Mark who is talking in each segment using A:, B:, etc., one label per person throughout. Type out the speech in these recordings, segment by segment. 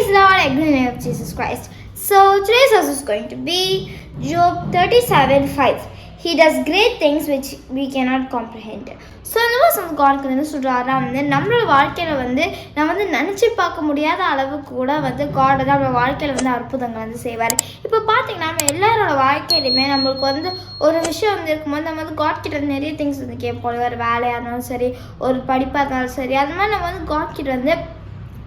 A: in the name of Jesus Christ. So today's verse is going to be Job 37 5. He does great things which we cannot comprehend. So இந்த மாதிரி வந்து காட்க்கு வந்து சொல்கிறாரா வந்து நம்மளோட வாழ்க்கையில் வந்து நம்ம வந்து நினச்சி பார்க்க முடியாத அளவுக்கு கூட வந்து காட் தான் நம்ம வாழ்க்கையில் வந்து அற்புதங்கள் வந்து செய்வார் இப்போ பார்த்தீங்கன்னா நம்ம எல்லாரோட வாழ்க்கையிலையுமே நம்மளுக்கு வந்து ஒரு விஷயம் வந்து இருக்கும்போது நம்ம வந்து காட் கிட்ட நிறைய திங்ஸ் வந்து கேட்போம் ஒரு வேலையாக இருந்தாலும் சரி ஒரு படிப்பாக இருந்தாலும் சரி அது மாதிரி நம்ம வந்து காட் கிட்ட வந்து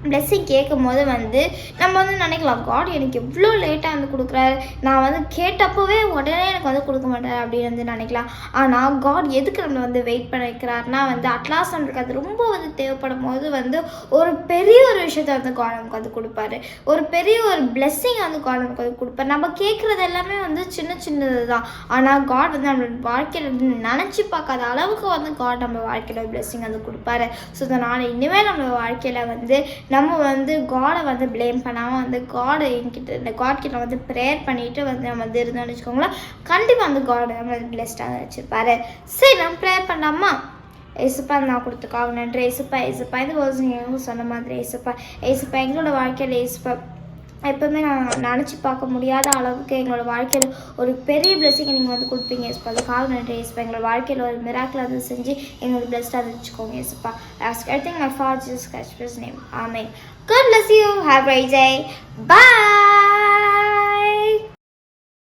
A: பிளெஸ்ஸிங் கேட்கும் போது வந்து நம்ம வந்து நினைக்கலாம் காட் எனக்கு எவ்வளோ லேட்டாக வந்து கொடுக்குறாரு. நான் வந்து கேட்டப்போவே உடனே எனக்கு வந்து கொடுக்க மாட்டார் அப்படின்னு வந்து நினைக்கலாம். ஆனால் காட் எதுக்கு நம்மளை வந்து வெயிட் பண்ண வைக்கிறாருனா வந்து அட்லாஸ் நம்மளுக்கு அது ரொம்ப வந்து தேவைப்படும் போது வந்து ஒரு பெரிய ஒரு விஷயத்த வந்து காட் நமக்கு வந்து கொடுப்பாரு. ஒரு பெரிய ஒரு பிளெஸ்ஸிங் வந்து காட் நமக்கு வந்து கொடுப்பாரு. நம்ம கேட்குறது எல்லாமே வந்து சின்ன சின்னது தான். ஆனால் காட் வந்து நம்மளோட வாழ்க்கையில் வந்து நினச்சி பார்க்காத அளவுக்கு வந்து காட் நம்ம வாழ்க்கையில் ஒரு வந்து கொடுப்பாரு. ஸோ அதனால் இனிமேல் நம்ம வாழ்க்கையில் வந்து நம்ம வந்து காடை வந்து ப்ளேம் பண்ணாமல் வந்து காடை என்கிட்ட இந்த காட் கிட்ட வந்து ப்ரேயர் பண்ணிட்டு வந்து நம்ம வந்து இருந்தோம்னு வச்சுக்கோங்களேன் கண்டிப்பாக வந்து காடை நம்ம பிளெஸ்டாக வச்சுருப்பாரு. சரி நம்ம ப்ரேயர் பண்ணாமா ஏசுப்பா நான் கொடுத்துக்காக நன்றி. ஏசுப்பா ஏசுப்பா. இது வருஷம் சொன்ன மாதிரி ஏசுப்பா. ஏசுப்பா எங்களோட வாழ்க்கையில் ஏசுப்பா. எப்போவுமே நான் நினச்சி பார்க்க முடியாத அளவுக்கு எங்களோட வாழ்க்கையில் ஒரு பெரிய பிளெஸிங்கை நீங்கள் வந்து கொடுப்பீங்க எஸ்பா அதுக்காக நன்றி எஸ்பா எங்களோட வாழ்க்கையில் ஒரு மிராக்கில் வந்து செஞ்சு எங்களோட பிளெஸ்டாக வச்சுக்கோங்க எஸ்பா I think my father Jesus கஷ்மஸ் name amen God bless you have a great day.